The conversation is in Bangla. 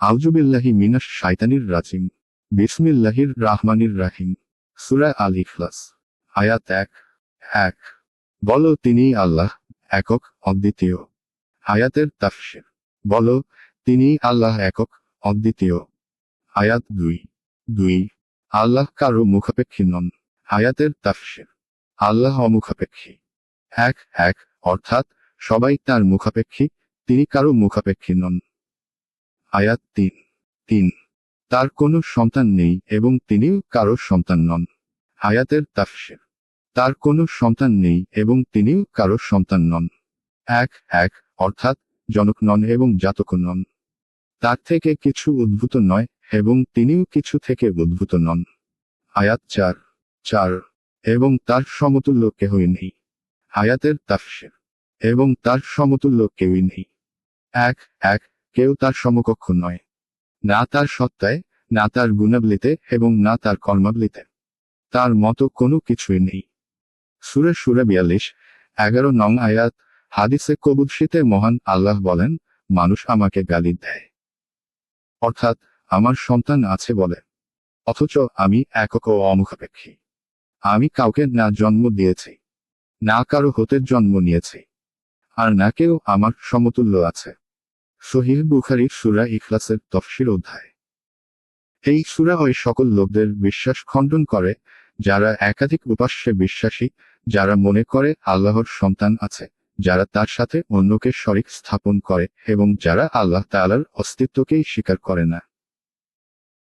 আউজুবিল্লাহি মিনাস শাইতানির রাজিম। বিসমিল্লাহির রাহমানির রাহিম। সুরা আল ইখলাস। আয়াত এক। এক। বল তিনি আল্লাহ, একক, অদ্বিতীয়। আয়াতের তাফসির। বল তিনি আল্লাহ, একক, অদ্বিতীয়। আয়াত দুই। দুই। আল্লাহ কারও মুখাপেক্ষী নন। আয়াতের তাফসির। আল্লাহ অমুখাপেক্ষী। এক এক, অর্থাৎ সবাই তার মুখাপেক্ষী, তিনি কারও মুখাপেক্ষী নন। আয়াত তিন তিন। তার কোনো সন্তান নেই এবং তিনিও কারও সন্তান নন। আয়াতের তাফসির। তার কোনো সন্তান নেই এবং তিনিও কারও সন্তান নন। এক এক, অর্থাৎ জনক নন এবং জাতক নন। তার থেকে কিছু উদ্ভূত নয় এবং তিনিও কিছু থেকে উদ্ভূত নন। আয়াত চার চার, এবং তার সমতুল্য কেহই নেই। আয়াতের তাফসির। এবং তার সমতুল্য কেউই নেই। এক এক কেউ তার সমকক্ষ নয়। না তার সত্তায়, না তার গুণাবলিতে এবং না তার কর্মাবলিতে। তার মতো কোনো কিছুই নেই। সুরে সুরে বিয়াল্লিশ, এগারো নং আয়াত, হাদিসে কবুদশিতে মহান আল্লাহ বলেন, মানুষ আমাকে গালি দেয়। অর্থাৎ, আমার সন্তান আছে বলে। অথচ আমি একক ও অমুখাপেক্ষী। আমি কাউকে না জন্ম দিয়েছি, না কারও হতে জন্ম নিয়েছি। আর না কেউ আমার সমতুল্য আছে। সহিহ বুখারির সুরা ইখলাসের তফসির অধ্যায়। এই সুরা ওই সকল লোকদের বিশ্বাস খণ্ডন করে, যারা একাধিক উপাস্যে বিশ্বাসী, যারা মনে করে আল্লাহর সন্তান আছে, যারা তার সাথে অন্যকে শরিক স্থাপন করে এবং যারা আল্লাহ তাআলার অস্তিত্বকেই স্বীকার করে না।